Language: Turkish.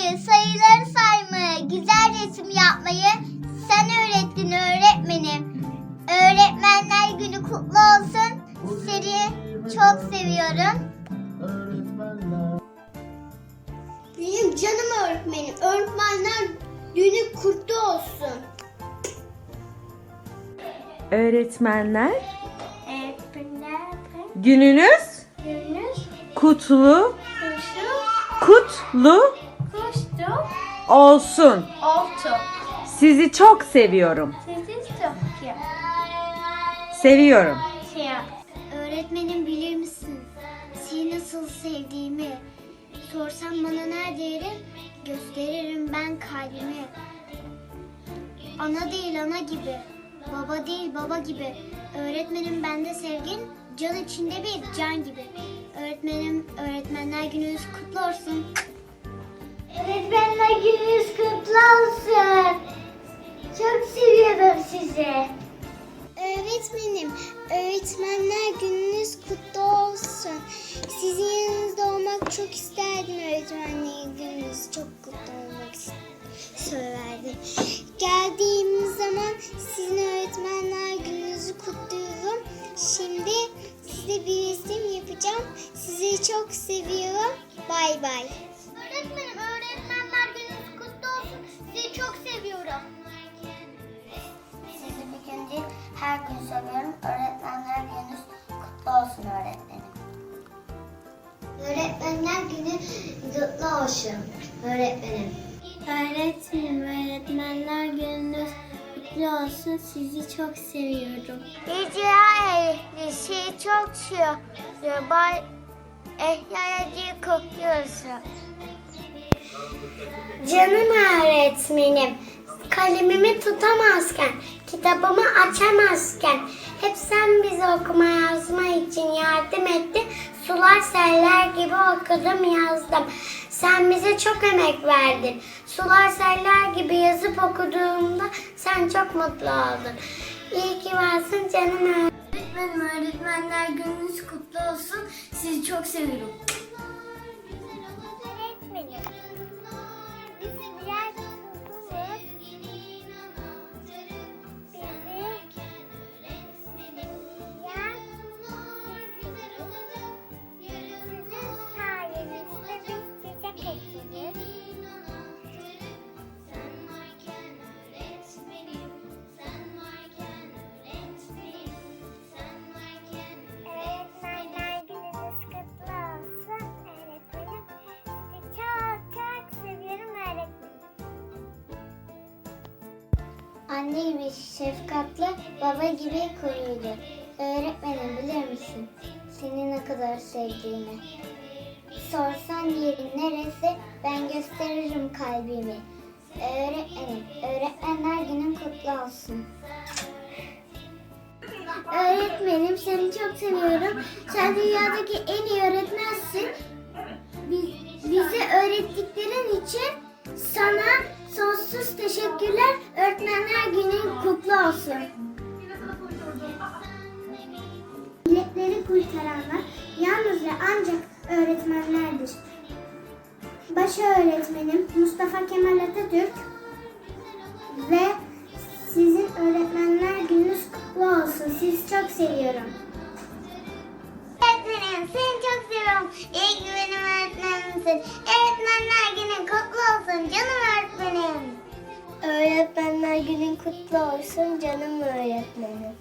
yazmayı, sayıları saymayı, güzel resim yapmayı sen öğrettin öğretmenim. Öğretmenler günü kutlu olsun. Seni çok seviyorum. Benim canım öğretmenim. Öğretmenler günü kutlu olsun. Öğretmenler Öğretmenler gününüz günü kutlu kutlu olsun. oldu. Sizi çok seviyorum. Sizi çok iyi. Seviyorum. Şey Öğretmenim bilir misin? Seni nasıl sevdiğimi. Sorsan bana neredeyim? Gösteririm ben kalbimi. Ana değil ana gibi. Baba değil baba gibi. Öğretmenim bende sevgin. Can içinde bir can gibi. Öğretmenim öğretmenler gününüz kutlu olsun. Öğretmenler gününüz kutlu olsun. Çok seviyorum sizi. Öğretmenim, öğretmenler gününüz kutlu olsun. Sizin yanınızda olmak çok isterdim öğretmenler gününüz çok kutlu olmak söylerdim. Geldiğim zaman sizin öğretmenler gününüzü kutluyorum. Şimdi size bir resim yapacağım. Sizi çok seviyorum. Bay bay. Öğretmenim, öğretmenler gününüz kutlu olsun. Sizi çok seviyorum. Sizi bir gün değil, her gün seviyorum. Öğretmenler gününüz kutlu olsun öğretmenim. Öğretmenler günü kutlu olsun öğretmenim. Öğretmenim, öğretmenler gününüz kutlu olsun. Sizi çok seviyorum. Rica sizi çok seviyorum. Bay Ehya'yı kutluyorsun. Canım öğretmenim, kalemimi tutamazken, kitabımı açamazken, hep sen bize okuma yazma için yardım ettin. Sular seller gibi okudum yazdım. Sen bize çok emek verdin. Sular seller gibi yazıp okuduğumda sen çok mutlu oldun. İyi ki varsın canım öğretmenim. Öğretmenler gününüz kutlu olsun. Sizi çok seviyorum. Anne gibi şefkatli, baba gibi koruyucu. Öğretmenim bilir misin seni ne kadar sevdiğimi? Sorsan yerin neresi ben gösteririm kalbimi. Öğretmenim, öğretmenler günün kutlu olsun. Öğretmenim seni çok seviyorum. Sen dünyadaki en iyi öğretmensin. Bi- Bize öğrettiklerin için sana sonsuz teşekkürler. Öğretmenler günün kutlu olsun. Milletleri kurtaranlar yalnızca ancak öğretmenlerdir. Baş öğretmenim Mustafa Kemal Atatürk ve sizin öğretmenler gününüz kutlu olsun. Sizi çok seviyorum. Öğretmenim seni çok seviyorum. İyi ki benim öğretmenimsin. Öğretmenler günün kutlu olsun canım günün kutlu olsun canım öğretmenim.